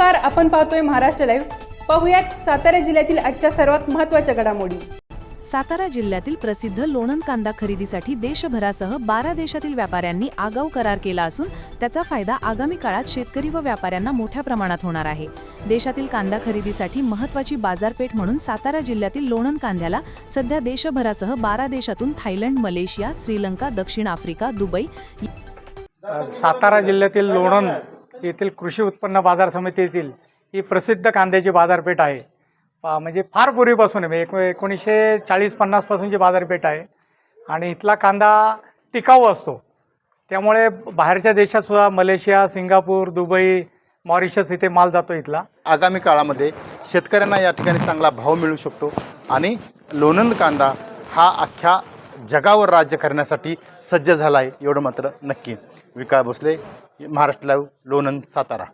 नमस्कार आपण पाहतोय महाराष्ट्र लाईव्ह पाहुयात सातारा जिल्ह्यातील आजच्या सर्वात महत्त्वाच्या घडामोडी. सातारा जिल्ह्यातील प्रसिद्ध लोणंद कांदा खरेदीसाठी देशभरासह बारा देशातील व्यापाऱ्यांनी आगाऊ करार केला असून त्याचा फायदा आगामी काळात शेतकरी व व्यापाऱ्यांना मोठ्या प्रमाणात होणार आहे. देशातील कांदा खरेदीसाठी महत्त्वाची बाजारपेठ म्हणून सातारा जिल्ह्यातील लोणंद कांद्याला सध्या देशभरासह बारा देशातून थायलंड मलेशिया श्रीलंका दक्षिण आफ्रिका दुबई सातारा जिल्ह्यातील लोणंद येथील कृषी उत्पन्न बाजार समितीतील ही प्रसिद्ध कांद्याची बाजारपेठ आहे. पा- म्हणजे फार पूर्वीपासून आहे. म्हणजे एकोणीसशे चाळीस पन्नासपासूनची बाजारपेठ आहे. आणि इथला कांदा टिकाऊ असतो. त्यामुळे बाहेरच्या देशातसुद्धा मलेशिया सिंगापूर दुबई मॉरिशस इथे माल जातो इथला. आगामी काळामध्ये शेतकऱ्यांना या ठिकाणी चांगला भाव मिळू शकतो. आणि लोणंद कांदा हा अख्ख्या जगावर राज्य करण्यासाठी सज्ज झाला आहे एवढं मात्र नक्की. विकास भोसले महाराष्ट्र लाईव्ह लोणंद सातारा.